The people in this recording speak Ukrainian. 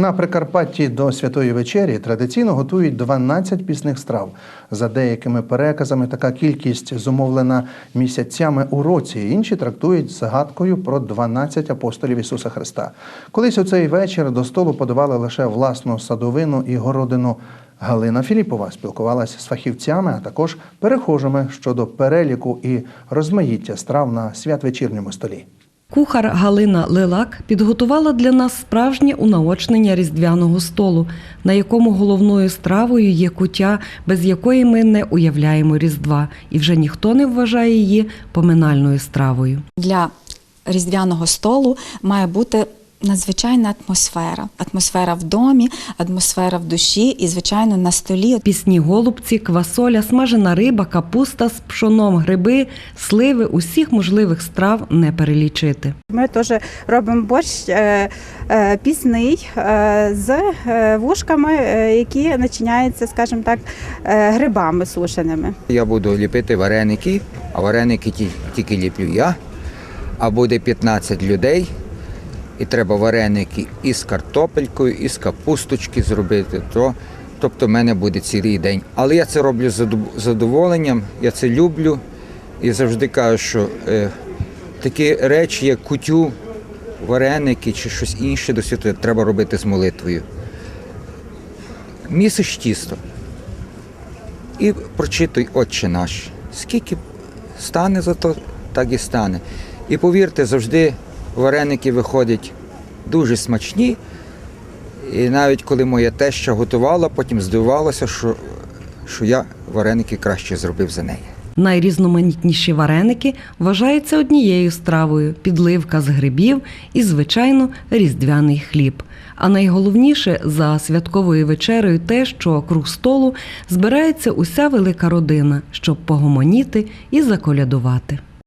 На Прикарпатті до святої вечері традиційно готують 12 пісних страв. За деякими переказами така кількість зумовлена місяцями у році. Інші трактують загадкою про 12 апостолів Ісуса Христа. Колись у цей вечір до столу подавали лише власну садовину і городину. Галина Філіпова спілкувалася з фахівцями, а також перехожими щодо переліку і розмаїття страв на святвечірньому столі. Кухар Галина Лилак підготувала для нас справжнє унаочнення різдвяного столу, на якому головною стравою є куття, без якої ми не уявляємо різдва, і вже ніхто не вважає її поминальною стравою. Для різдвяного столу має бути надзвичайна атмосфера. Атмосфера в домі, атмосфера в душі і, звичайно, на столі. Пісні голубці, квасоля, смажена риба, капуста з пшоном, гриби, сливи усіх можливих страв не перелічити. Ми теж робимо борщ е, е, пісний е, з вушками, які начиняються, скажімо так, грибами сушеними. Я буду ліпити вареники, а вареники ті- тільки ліплю я. А буде 15 людей, і треба вареники і з картопелькою, і з капусточки зробити. То, тобто в мене буде цілий день. Але я це роблю з задоволенням, я це люблю і завжди кажу, що е, такі речі, як кутю, вареники чи щось інше до святого, треба робити з молитвою. Місиш тісто і прочитуй Отче наш. Скільки стане за то, так і стане. І повірте, завжди вареники виходять дуже смачні. І навіть коли моя теща готувала, потім здивувалася, що, що я вареники краще зробив за неї. Найрізноманітніші вареники вважаються однією стравою підливка з грибів і, звичайно, різдвяний хліб. А найголовніше за святковою вечерею те, що круг столу збирається уся велика родина, щоб погомоніти і заколядувати.